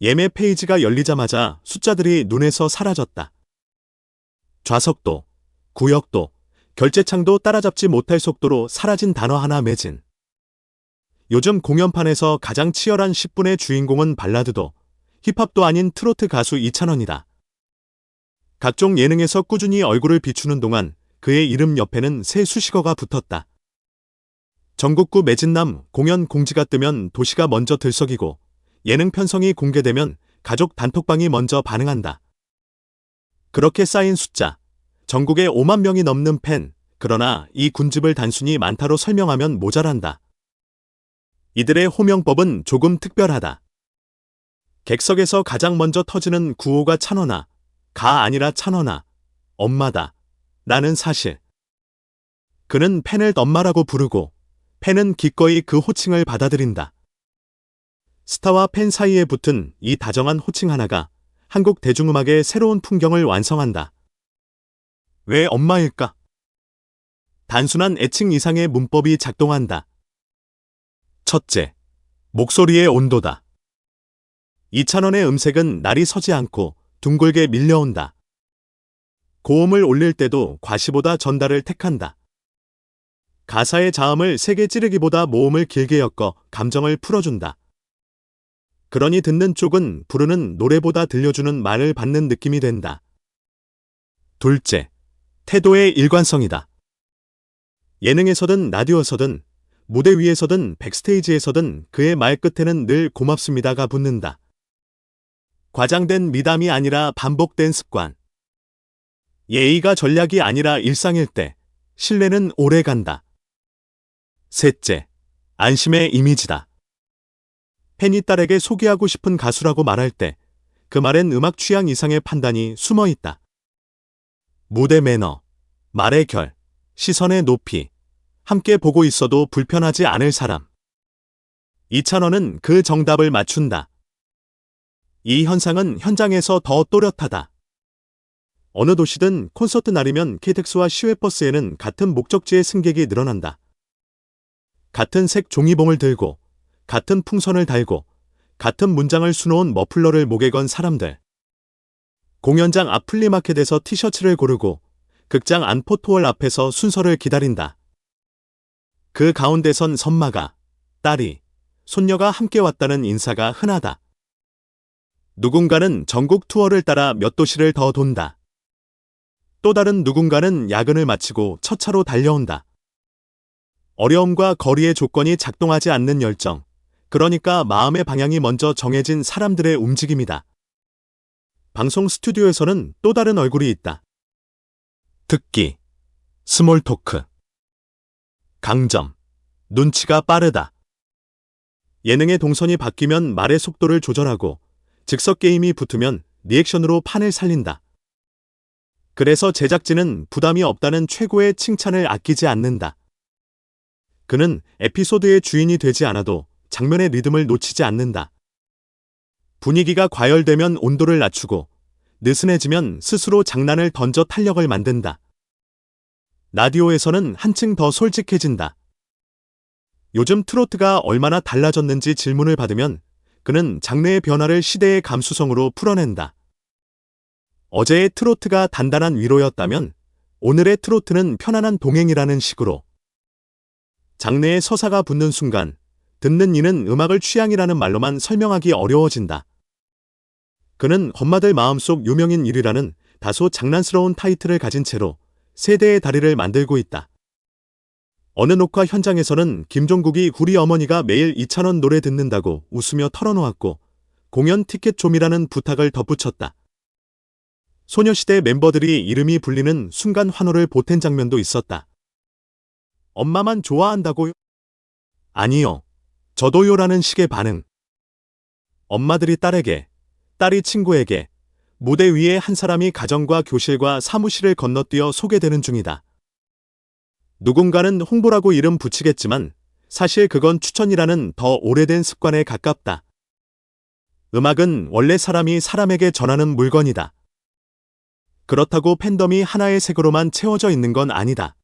예매 페이지가 열리자마자 숫자들이 눈에서 사라졌다. 좌석도, 구역도, 결제창도 따라잡지 못할 속도로 사라진 단어 하나 매진. 요즘 공연판에서 가장 치열한 10분의 주인공은 발라드도, 힙합도 아닌 트로트 가수 이찬원이다. 각종 예능에서 꾸준히 얼굴을 비추는 동안 그의 이름 옆에는 새 수식어가 붙었다. 전국구 매진남 공연 공지가 뜨면 도시가 먼저 들썩이고 예능 편성이 공개되면 가족 단톡방이 먼저 반응한다. 그렇게 쌓인 숫자. 전국에 5만 명이 넘는 팬. 그러나 이 군집을 단순히 많다로 설명하면 모자란다. 이들의 호명법은 조금 특별하다. 객석에서 가장 먼저 터지는 구호가 찬원아, 가 아니라 찬원아, 엄마다. 라는 사실. 그는 팬을 엄마라고 부르고 팬은 기꺼이 그 호칭을 받아들인다. 스타와 팬 사이에 붙은 이 다정한 호칭 하나가 한국 대중음악의 새로운 풍경을 완성한다. 왜 엄마일까? 단순한 애칭 이상의 문법이 작동한다. 첫째, 목소리의 온도다. 이찬원의 음색은 날이 서지 않고 둥글게 밀려온다. 고음을 올릴 때도 과시보다 전달을 택한다. 가사의 자음을 세게 찌르기보다 모음을 길게 엮어 감정을 풀어준다. 그러니 듣는 쪽은 부르는 노래보다 들려주는 말을 받는 느낌이 된다. 둘째, 태도의 일관성이다. 예능에서든 라디오에서든 무대 위에서든 백스테이지에서든 그의 말 끝에는 늘 고맙습니다가 붙는다. 과장된 미담이 아니라 반복된 습관. 예의가 전략이 아니라 일상일 때 신뢰는 오래 간다. 셋째, 안심의 이미지다. 팬이 딸에게 소개하고 싶은 가수라고 말할 때 그 말엔 음악 취향 이상의 판단이 숨어 있다. 무대 매너, 말의 결, 시선의 높이, 함께 보고 있어도 불편하지 않을 사람. 이찬원은 그 정답을 맞춘다. 이 현상은 현장에서 더 또렷하다. 어느 도시든 콘서트 날이면 KTX와 시외버스에는 같은 목적지의 승객이 늘어난다. 같은 색 종이봉을 들고, 같은 풍선을 달고, 같은 문장을 수놓은 머플러를 목에 건 사람들. 공연장 앞 플리마켓에서 티셔츠를 고르고, 극장 안 포토월 앞에서 순서를 기다린다. 그 가운데 선 선마가, 딸이, 손녀가 함께 왔다는 인사가 흔하다. 누군가는 전국 투어를 따라 몇 도시를 더 돈다. 또 다른 누군가는 야근을 마치고 첫 차로 달려온다. 어려움과 거리의 조건이 작동하지 않는 열정, 그러니까 마음의 방향이 먼저 정해진 사람들의 움직임이다. 방송 스튜디오에서는 또 다른 얼굴이 있다. 듣기, 스몰 토크, 강점, 눈치가 빠르다. 예능의 동선이 바뀌면 말의 속도를 조절하고 즉석 게임이 붙으면 리액션으로 판을 살린다. 그래서 제작진은 부담이 없다는 최고의 칭찬을 아끼지 않는다. 그는 에피소드의 주인이 되지 않아도 장면의 리듬을 놓치지 않는다. 분위기가 과열되면 온도를 낮추고 느슨해지면 스스로 장난을 던져 탄력을 만든다. 라디오에서는 한층 더 솔직해진다. 요즘 트로트가 얼마나 달라졌는지 질문을 받으면 그는 장르의 변화를 시대의 감수성으로 풀어낸다. 어제의 트로트가 단단한 위로였다면 오늘의 트로트는 편안한 동행이라는 식으로 장르의 서사가 붙는 순간 듣는 이는 음악을 취향이라는 말로만 설명하기 어려워진다. 그는 엄마들 마음속 유명인 1위라는 다소 장난스러운 타이틀을 가진 채로 세대의 다리를 만들고 있다. 어느 녹화 현장에서는 김종국이 우리 어머니가 매일 이찬원 노래 듣는다고 웃으며 털어놓았고 공연 티켓 좀이라는 부탁을 덧붙였다. 소녀시대 멤버들이 이름이 불리는 순간 환호를 보탠 장면도 있었다. 엄마만 좋아한다고요? 아니요. 저도요라는 식의 반응. 엄마들이 딸에게, 딸이 친구에게, 무대 위에 한 사람이 가정과 교실과 사무실을 건너뛰어 소개되는 중이다. 누군가는 홍보라고 이름 붙이겠지만 사실 그건 추천이라는 더 오래된 습관에 가깝다. 음악은 원래 사람이 사람에게 전하는 물건이다. 그렇다고 팬덤이 하나의 색으로만 채워져 있는 건 아니다.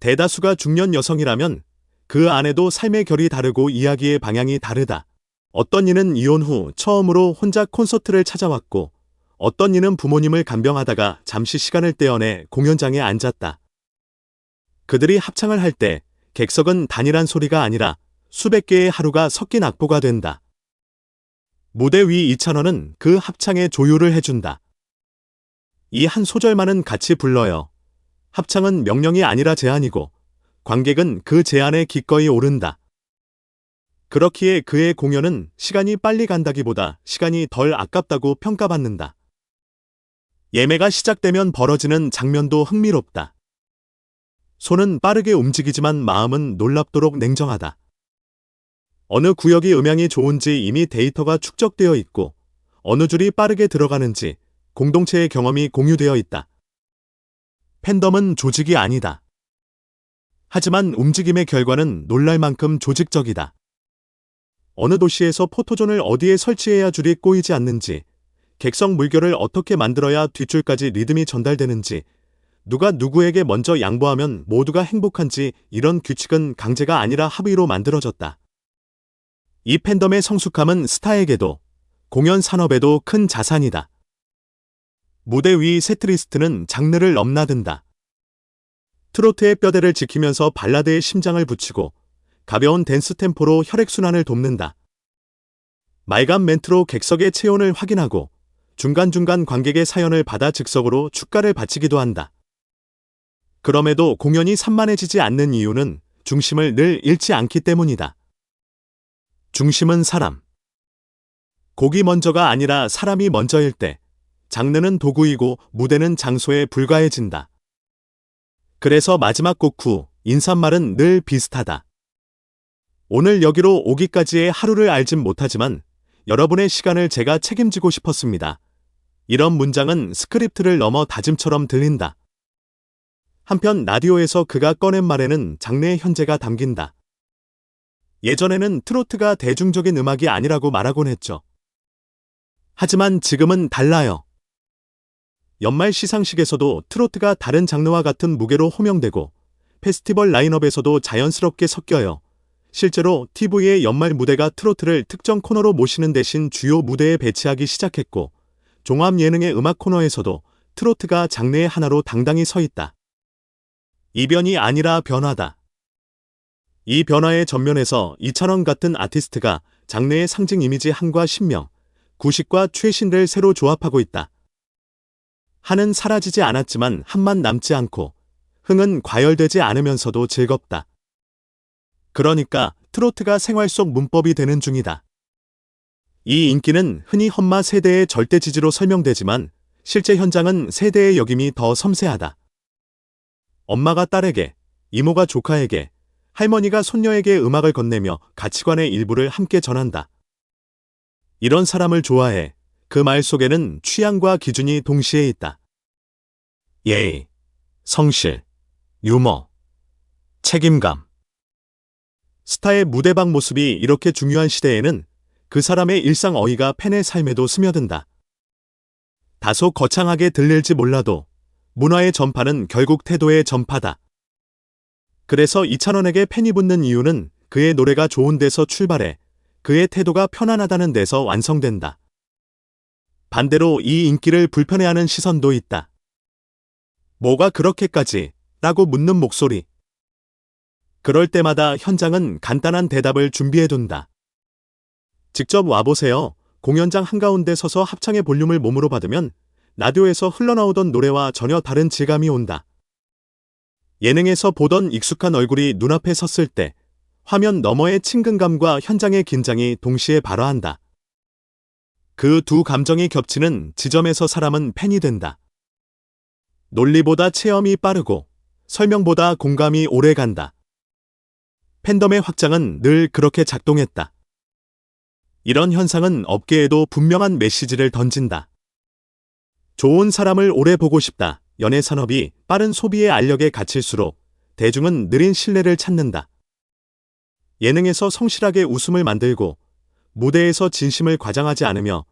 대다수가 중년 여성이라면 그 안에도 삶의 결이 다르고 이야기의 방향이 다르다. 어떤 이는 이혼 후 처음으로 혼자 콘서트를 찾아왔고 어떤 이는 부모님을 간병하다가 잠시 시간을 떼어내 공연장에 앉았다. 그들이 합창을 할 때 객석은 단일한 소리가 아니라 수백 개의 하루가 섞인 악보가 된다. 무대 위 이찬원은 그 합창에 조율을 해준다. 이 한 소절만은 같이 불러요. 합창은 명령이 아니라 제안이고 관객은 그 제안에 기꺼이 오른다. 그렇기에 그의 공연은 시간이 빨리 간다기보다 시간이 덜 아깝다고 평가받는다. 예매가 시작되면 벌어지는 장면도 흥미롭다. 손은 빠르게 움직이지만 마음은 놀랍도록 냉정하다. 어느 구역이 음향이 좋은지 이미 데이터가 축적되어 있고 어느 줄이 빠르게 들어가는지 공동체의 경험이 공유되어 있다. 팬덤은 조직이 아니다. 하지만 움직임의 결과는 놀랄 만큼 조직적이다. 어느 도시에서 포토존을 어디에 설치해야 줄이 꼬이지 않는지, 객석 물결을 어떻게 만들어야 뒷줄까지 리듬이 전달되는지, 누가 누구에게 먼저 양보하면 모두가 행복한지 이런 규칙은 강제가 아니라 합의로 만들어졌다. 이 팬덤의 성숙함은 스타에게도 공연 산업에도 큰 자산이다. 무대 위 세트리스트는 장르를 넘나든다. 트로트의 뼈대를 지키면서 발라드의 심장을 붙이고 가벼운 댄스 템포로 혈액순환을 돕는다. 말감 멘트로 객석의 체온을 확인하고 중간중간 관객의 사연을 받아 즉석으로 축가를 바치기도 한다. 그럼에도 공연이 산만해지지 않는 이유는 중심을 늘 잃지 않기 때문이다. 중심은 사람. 곡이 먼저가 아니라 사람이 먼저일 때, 장르는 도구이고 무대는 장소에 불과해진다. 그래서 마지막 곡 후 인사말은 늘 비슷하다. 오늘 여기로 오기까지의 하루를 알진 못하지만 여러분의 시간을 제가 책임지고 싶었습니다. 이런 문장은 스크립트를 넘어 다짐처럼 들린다. 한편 라디오에서 그가 꺼낸 말에는 장르의 현재가 담긴다. 예전에는 트로트가 대중적인 음악이 아니라고 말하곤 했죠. 하지만 지금은 달라요. 연말 시상식에서도 트로트가 다른 장르와 같은 무게로 호명되고 페스티벌 라인업에서도 자연스럽게 섞여요. 실제로 TV의 연말 무대가 트로트를 특정 코너로 모시는 대신 주요 무대에 배치하기 시작했고 종합 예능의 음악 코너에서도 트로트가 장르의 하나로 당당히 서 있다. 이변이 아니라 변화다. 이 변화의 전면에서 이찬원 같은 아티스트가 장르의 상징 이미지 한과 신명, 구식과 최신을 새로 조합하고 있다. 한은 사라지지 않았지만 한만 남지 않고 흥은 과열되지 않으면서도 즐겁다. 그러니까 트로트가 생활 속 문법이 되는 중이다. 이 인기는 흔히 험마 세대의 절대 지지로 설명되지만 실제 현장은 세대의 역임이 더 섬세하다. 엄마가 딸에게, 이모가 조카에게, 할머니가 손녀에게 음악을 건네며 가치관의 일부를 함께 전한다. 이런 사람을 좋아해. 그 말 속에는 취향과 기준이 동시에 있다. 예의, 성실, 유머, 책임감. 스타의 무대방 모습이 이렇게 중요한 시대에는 그 사람의 일상 어휘가 팬의 삶에도 스며든다. 다소 거창하게 들릴지 몰라도 문화의 전파는 결국 태도의 전파다. 그래서 이찬원에게 팬이 붙는 이유는 그의 노래가 좋은 데서 출발해 그의 태도가 편안하다는 데서 완성된다. 반대로 이 인기를 불편해하는 시선도 있다. 뭐가 그렇게까지? 라고 묻는 목소리. 그럴 때마다 현장은 간단한 대답을 준비해둔다. 직접 와보세요. 공연장 한가운데 서서 합창의 볼륨을 몸으로 받으면 라디오에서 흘러나오던 노래와 전혀 다른 질감이 온다. 예능에서 보던 익숙한 얼굴이 눈앞에 섰을 때 화면 너머의 친근감과 현장의 긴장이 동시에 발화한다. 그 두 감정이 겹치는 지점에서 사람은 팬이 된다. 논리보다 체험이 빠르고 설명보다 공감이 오래 간다. 팬덤의 확장은 늘 그렇게 작동했다. 이런 현상은 업계에도 분명한 메시지를 던진다. 좋은 사람을 오래 보고 싶다. 연예 산업이 빠른 소비의 알력에 갇힐수록 대중은 느린 신뢰를 찾는다. 예능에서 성실하게 웃음을 만들고 무대에서 진심을 과장하지 않으며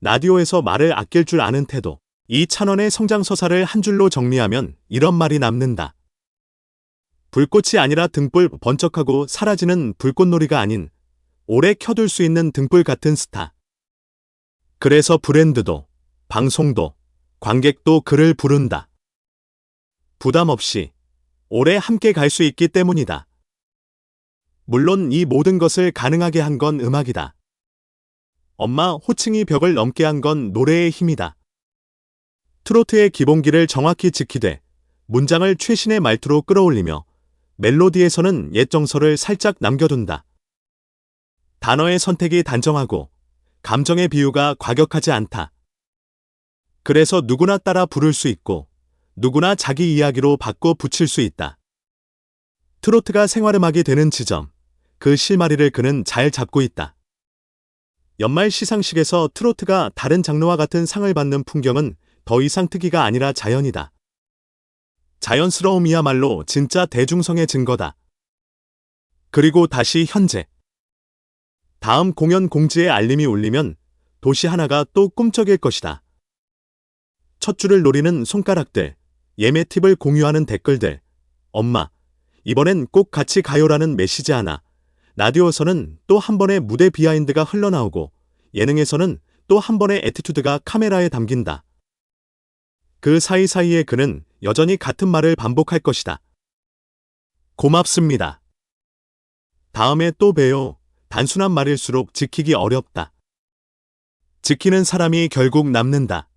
라디오에서 말을 아낄 줄 아는 태도. 이 찬원의 성장서사를 한 줄로 정리하면 이런 말이 남는다. 불꽃이 아니라 등불 번쩍하고 사라지는 불꽃놀이가 아닌 오래 켜둘 수 있는 등불 같은 스타. 그래서 브랜드도, 방송도, 관객도 그를 부른다. 부담 없이 오래 함께 갈 수 있기 때문이다. 물론 이 모든 것을 가능하게 한 건 음악이다. 엄마 호칭이 벽을 넘게 한 건 노래의 힘이다. 트로트의 기본기를 정확히 지키되 문장을 최신의 말투로 끌어올리며 멜로디에서는 옛 정서를 살짝 남겨둔다. 단어의 선택이 단정하고 감정의 비유가 과격하지 않다. 그래서 누구나 따라 부를 수 있고 누구나 자기 이야기로 바꿔 붙일 수 있다. 트로트가 생활음악이 되는 지점, 그 실마리를 그는 잘 잡고 있다. 연말 시상식에서 트로트가 다른 장르와 같은 상을 받는 풍경은 더 이상 특이가 아니라 자연이다. 자연스러움이야말로 진짜 대중성의 증거다. 그리고 다시 현재. 다음 공연 공지의 알림이 울리면 도시 하나가 또 꿈쩍일 것이다. 첫 줄을 노리는 손가락들, 예매 팁을 공유하는 댓글들, 엄마, 이번엔 꼭 같이 가요라는 메시지 하나, 라디오에서는 또 한 번의 무대 비하인드가 흘러나오고, 예능에서는 또 한 번의 에티튜드가 카메라에 담긴다. 그 사이사이에 그는 여전히 같은 말을 반복할 것이다. 고맙습니다. 다음에 또 봬요. 단순한 말일수록 지키기 어렵다. 지키는 사람이 결국 남는다.